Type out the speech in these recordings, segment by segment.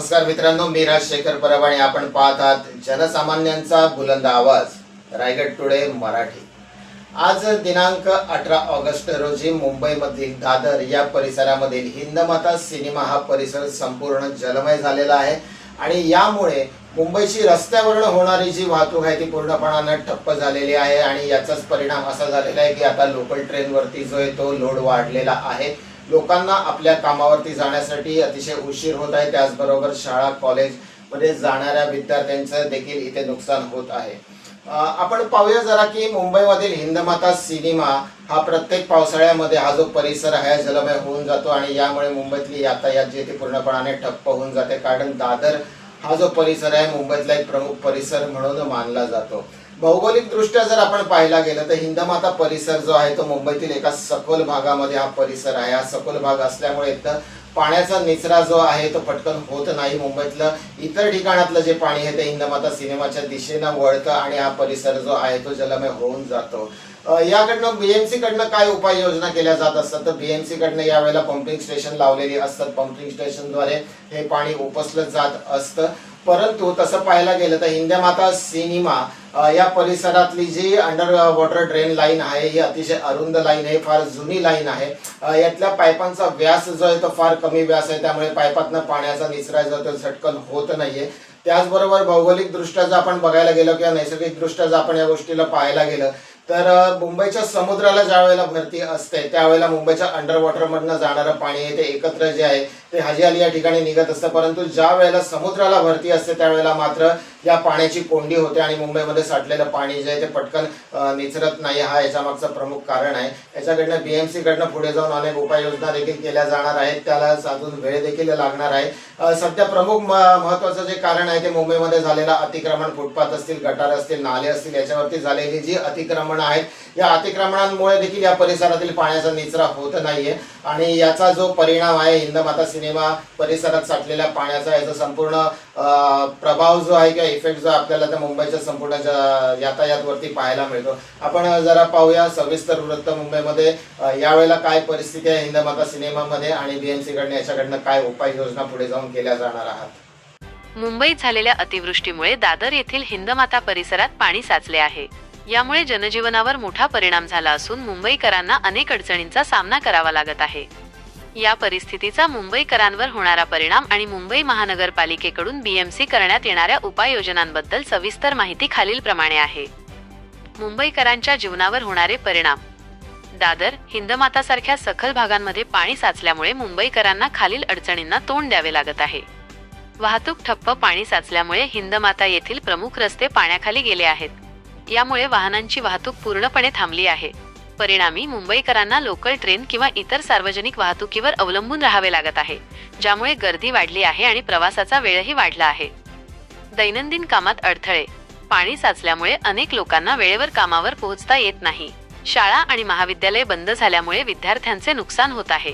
नमस्कार मित्रांनो मी राजशेखर परब आणि आपण पाहत आहात जनसामान्यांचा बुलंद आवाज रायगड टुडे मराठी. आज दिनांक अठरा ऑगस्ट रोजी मुंबईमधील दादर या परिसरामधील हिंदमाता सिनेमा हा परिसर संपूर्ण जलमय झालेला आहे आणि यामुळे मुंबईची रस्त्यावरून होणारी जी वाहतूक आहे ती पूर्णपणानं ठप्प झालेली आहे आणि याचाच परिणाम असा झालेला आहे की आता लोकल ट्रेनवरती जो आहे तो लोड वाढलेला आहे. लोकांना आपल्या कामावरती जाण्यासाठी अतिशय उशीर होत आहे. त्याचबरोबर शाळा कॉलेजमध्ये जाणाऱ्या विद्यार्थ्यांचं देखील इथे नुकसान होत आहे. आपण पाहूया जरा की मुंबईमधील हिंदमाता सिनेमा हा प्रत्येक पावसाळ्यामध्ये हा जो परिसर आहे जलमय होऊन जातो आणि यामुळे मुंबईतली यातायात जी आहे ती पूर्णपणाने ठप्प होऊन जाते. कारण दादर हा जो परिसर आहे मुंबईतला एक प्रमुख परिसर म्हणून मानला जातो. भौगोलिक दृष्ट्या जर आपण पाहायला गेलं तर हिंदमाता परिसर जो आहे तो मुंबईतील एका सखोल भागामध्ये हा परिसर आहे. हा सखोल भाग असल्यामुळे एक तर पाण्याचा निचरा जो आहे तो पटकन होत नाही. मुंबईतलं इतर ठिकाणातलं जे पाणी आहे ते हिंदमाता सिनेमाच्या दिशेनं वळतं आणि हा परिसर जो आहे तो जलमय होऊन जातो. याकडनं बीएमसी कडनं काय उपाययोजना केल्या जात असतात? तर बीएमसी कडनं यावेळेला पंपिंग स्टेशन लावलेली असतात. पंपिंग स्टेशनद्वारे हे पाणी उपसलं जात असतं. परंतु तसं पाहायला गेलं तर हिंदमाता सिनेमा या परिसरातली जी अंडर वॉटर ड्रेन लाईन आहे ही अतिशय अरुंद लाईन आहे फार जुनी लाईन आहे. यातल्या पाईपांचा व्यास जो आहे तो फार कमी व्यास आहे त्यामुळे पाईपातनं पाण्याचा निचरा जो तो झटकन होत नाहीये. त्याचबरोबर भौगोलिकदृष्ट्या जर आपण बघायला गेलो किंवा नैसर्गिकदृष्ट्या जर आपण या गोष्टीला पाहायला गेलं तर मुंबईच्या समुद्राला ज्या वेळेला भरती असते त्यावेळेला मुंबईच्या अंडर वॉटर मधनं जाणारं पाणी आहे ते एकत्र जे आहे ते हाजी अली या ठिकाणी निघत असतं. परंतु ज्या वेळेला समुद्राला भरती असते त्यावेळेला मात्र या पाण्याची कोंडी होते आणि मुंबईमध्ये साठलेलं पाणी जे आहे ते पटकन निचरत नाही. हा याच्या मागचं प्रमुख कारण आहे. याच्याकडनं बीएमसीकडनं पुढे जाऊन अनेक उपाययोजना देखील केल्या जाणार आहेत. त्याला अजून वेळ देखील लागणार आहे. सध्या प्रमुख म- महत्वाचं जे कारण आहे ते मुंबईमध्ये झालेला अतिक्रमण फुटपाथ असतील गटार असतील नाले असतील याच्यावरती झालेली जी अतिक्रमण आहेत या अतिक्रमणांमुळे देखील या परिसरातील पाण्याचा निचरा होत नाहीये. आणि याचा जो परिणाम आहे हिंदमाता सिनेमा परिसरात साठलेल्या पाण्याचा याचा संपूर्ण प्रभाव जो आहे किंवा इफेक्ट जो आपल्याला त्या मुंबईच्या संपूर्ण यातायातवरती पाहायला मिळतो. आपण जरा पाहूया सविस्तर वृत्त मुंबईमध्ये. यावेळेला काय परिस्थिती आहे हिंदमाता सिनेमामध्ये आणि बीएमसी कडनं याच्याकडनं काय उपाययोजना पुढे जाऊन केल्या जाणार आहात. मुंबईत झालेल्या अतिवृष्टीमुळे दादर येथील हिंदमाता परिसरात पाणी साचले आहे. यामुळे जनजीवनावर मोठा परिणाम झाला असून मुंबईकरांना अनेक अडचणींचा सामना करावा लागत आहे. या परिस्थितीचा मुंबईकरांवर होणारा परिणाम आणि मुंबई महानगरपालिकेकडून बीएमसी करण्यात येणाऱ्या उपाययोजनांबद्दल सविस्तर माहिती खालीलप्रमाणे आहे. मुंबईकरांच्या जीवनावर होणारे परिणाम दादर हिंदमातासारख्या सखल भागांमध्ये पाणी साचल्यामुळे मुंबईकरांना खालील अडचणींना तोंड द्यावे लागत आहे. वाहतूक ठप्प पाणी साचल्यामुळे हिंदमाता येथील प्रमुख रस्ते पाण्याखाली गेले आहेत. यामुळे वाहनांची वाहतूक पूर्णपणे थांबली आहे. परिणामी मुंबईकरांना लोकल ट्रेन किंवा इतर सार्वजनिक वाहतुकीवर अवलंबून राहावे लागत आहे ज्यामुळे गर्दी वाढली आहे आणि प्रवासाचा वेळही वाढला आहे. दैनंदिन कामात अडथळे पाणी साचल्यामुळे अनेक लोकांना वेळेवर कामावर पोहोचता येत नाही. शाळा आणि महाविद्यालय बंद झाल्यामुळे विद्यार्थ्यांचे नुकसान होत आहे.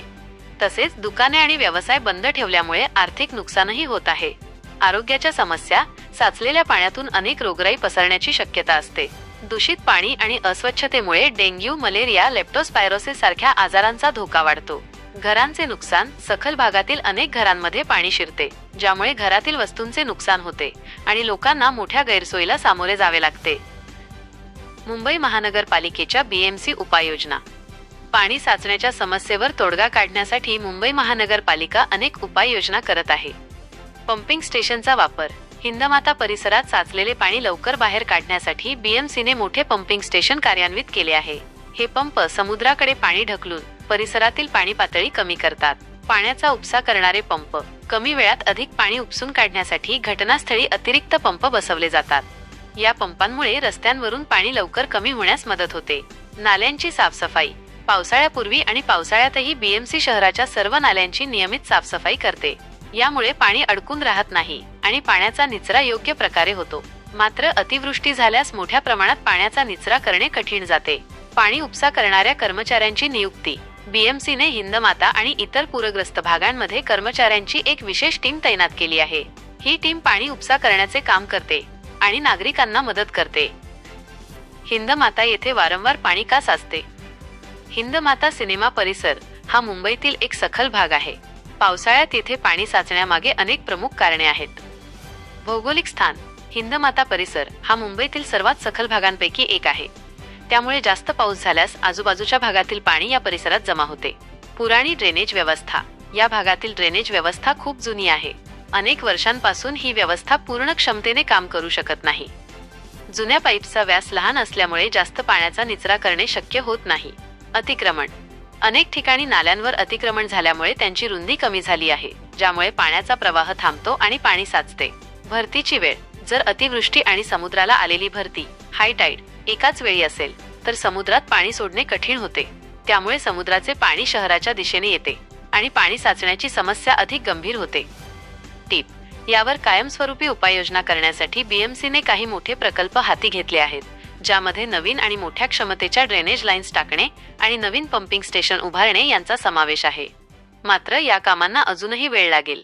तसेच दुकाने आणि व्यवसाय बंद ठेवल्यामुळे आर्थिक नुकसानही होत आहे. आरोग्याच्या समस्या साचलेल्या पाण्यातून अनेक रोगराई पसरण्याची शक्यता असते. दूषित पाणी आणि अस्वच्छतेमुळे डेंग्यू मलेरिया लेप्टोस्पायरोसिस सारख्या आजारांचा धोका वाढतो. घरांचे नुकसान सखल भागातील अनेक घरांमध्ये पाणी शिरते ज्यामुळे घरातील वस्तूंचे नुकसान होते आणि लोकांना मोठ्या गैरसोयीला सामोरे जावे लागते. मुंबई महानगरपालिकेच्या बीएमसी उपाययोजना. पाणी साचण्याच्या समस्येवर तोडगा काढण्यासाठी मुंबई महानगरपालिका अनेक उपाययोजना करत आहे. पंपिंग स्टेशनचा वापर हिंदमाता परिसरात साचलेले पाणी लवकर बाहेर काढण्यासाठी बीएमसीने मोठे पंपिंग स्टेशन कार्यान्वित केले आहे. हे पंप समुद्राकडे पाणी ढकलून परिसरातील पाणी पातळी कमी करतात. पाण्याचा उपसा करणारे पंप कमी वेळात अधिक पाणी उपसून काढण्यासाठी घटनास्थळी अतिरिक्त पंप बसवले जातात. या पंपांमुळे रस्त्यांवरून पाणी लवकर कमी होण्यास मदत होते. नाल्यांची साफसफाई. पावसाळ्यापूर्वी आणि पावसाळ्यातही बीएमसी शहराच्या सर्व नाल्यांची नियमित साफसफाई करते. यामुळे पाणी अडकून राहत नाही आणि पाण्याचा निचरा योग्य प्रकारे होतो. मात्र अतिवृष्टी झाल्यास मोठ्या प्रमाणात पाण्याचा निचरा करणे कठीण जाते. पाणी उपसा करणाऱ्या कर्मचाऱ्यांची नियुक्ती. बीएमसीने हिंदमाता आणि इतर पूरग्रस्त भागांमध्ये कर्मचाऱ्यांची एक विशेष टीम तैनात केली आहे. ही टीम पाणी उपसा करण्याचे काम करते. आणि नागरिकांना मदत करते. हिंदमाता येथे वारंवार पाणी का साचते? हिंदमाता सिनेमा परिसर हा मुंबईतील एक सखल भाग आहे. पावसाळ्यात येथे पाणी साचण्यामागे अनेक प्रमुख कारणे आहेत. भौगोलिक स्थान हिंदमाता परिसर हा मुंबईतील सर्वात सखल भागांपैकी एक आहे. त्यामुळे जास्त पाऊस झाल्यास आजूबाजूच्या भागातील पाणी या परिसरात जमा होते. पुराणी ड्रेनेज व्यवस्था या भागातील ड्रेनेज व्यवस्था खूप जुनी आहे. अनेक वर्षांपासून ही व्यवस्था पूर्ण क्षमतेने काम करू शकत नाही. जुन्या पाईपचा व्यास लहान असल्यामुळे जास्त पाण्याचा निचरा करणे शक्य होत नाही. अतिक्रमण. अनेक ठिकाणी नाल्यांवर अतिक्रमण झाल्यामुळे त्यांची रुंदी कमी झाली आहे ज्यामुळे पाण्याचा प्रवाह थांबतो आणि पाणी साचते. भरतीची वेळ. जर अतिवृष्टी आणि समुद्राला आलेली भरती हायटाईड एकाच वेळी असेल तर समुद्रात पाणी सोडणे कठीण होते. त्यामुळे समुद्राचे पाणी शहराच्या दिशेने येते आणि पाणी साचण्याची समस्या अधिक गंभीर होते. टीप. यावर कायमस्वरूपी उपाययोजना करण्यासाठी बीएमसीने काही मोठे प्रकल्प हाती घेतले आहेत ज्यामध्ये नवीन आणि मोठ्या क्षमतेच्या ड्रेनेज लाईन्स टाकणे आणि नवीन पंपिंग स्टेशन उभारणे यांचा समावेश आहे. मात्र या कामांना अजूनही वेळ लागेल.